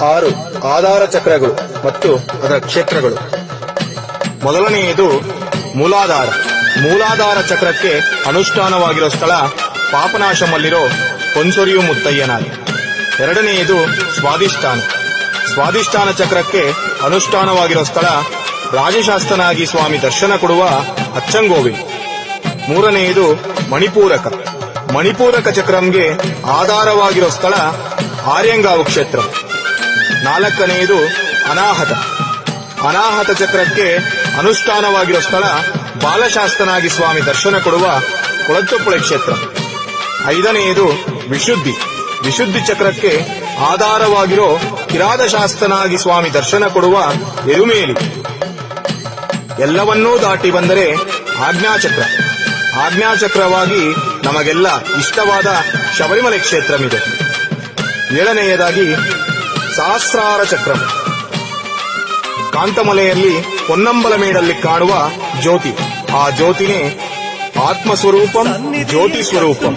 ಆರು ಆಧಾರ ಚಕ್ರಗಳು ಮತ್ತು ಅದರ ಕ್ಷೇತ್ರಗಳು. ಮೊದಲನೆಯದು ಮೂಲಾಧಾರ. ಮೂಲಾಧಾರ ಚಕ್ರಕ್ಕೆ ಅನುಷ್ಠಾನವಾಗಿರೋ ಸ್ಥಳ ಪಾಪನಾಶಮಲ್ಲಿರೋ ಪೊನ್ಸೊರಿಯು ಮುತ್ತಯ್ಯನಾಗಿ. ಎರಡನೆಯದು ಸ್ವಾದಿಷ್ಠಾನ ಸ್ವಾದಿಷ್ಠಾನ ಚಕ್ರಕ್ಕೆ ಅನುಷ್ಠಾನವಾಗಿರೋ ಸ್ಥಳ ರಾಜಶಾಸ್ತ್ರನಾಗಿ ಸ್ವಾಮಿ ದರ್ಶನ ಕೊಡುವ ಅಚ್ಚಂಗೋವಿ. ಮೂರನೆಯದು ಮಣಿಪೂರಕ. ಮಣಿಪೂರಕ ಚಕ್ರಂಗೆ ಆಧಾರವಾಗಿರೋ ಸ್ಥಳ ಆರ್ಯಂಗಾವು ಕ್ಷೇತ್ರ. ನಾಲ್ಕನೆಯದು ಅನಾಹತ. ಅನಾಹತ ಚಕ್ರಕ್ಕೆ ಅನುಷ್ಠಾನವಾಗಿರೋ ಸ್ಥಳ ಬಾಲಶಾಸ್ತ್ರನಾಗಿ ಸ್ವಾಮಿ ದರ್ಶನ ಕೊಡುವ ಕೊಳತ್ತೊಪ್ಪಳೆ ಕ್ಷೇತ್ರ. ಐದನೆಯದು ವಿಶುದ್ಧಿ. ವಿಶುದ್ಧಿ ಚಕ್ರಕ್ಕೆ ಆಧಾರವಾಗಿರೋ ಕಿರಾದ ಶಾಸ್ತ್ರನಾಗಿ ಸ್ವಾಮಿ ದರ್ಶನ ಕೊಡುವ ಎರುಮೇಲಿ. ಎಲ್ಲವನ್ನೂ ದಾಟಿ ಬಂದರೆ ಆಜ್ಞಾಚಕ್ರ. ಆಜ್ಞಾಚಕ್ರವಾಗಿ ನಮಗೆಲ್ಲ ಇಷ್ಟವಾದ ಶಬರಿಮಲೆ ಕ್ಷೇತ್ರವಿದೆ. ಏಳನೆಯದಾಗಿ ಸಹಸ್ರಾರ ಚಕ್ರ ಕಾಂತಮಲೆಯಲ್ಲಿ ಹೊನ್ನಂಬಲ ಮೇಡಲ್ಲಿ ಕಾಣುವ ಜ್ಯೋತಿ. ಆ ಜ್ಯೋತಿನೇ ಆತ್ಮಸ್ವರೂಪಂ ಜ್ಯೋತಿ ಸ್ವರೂಪಂ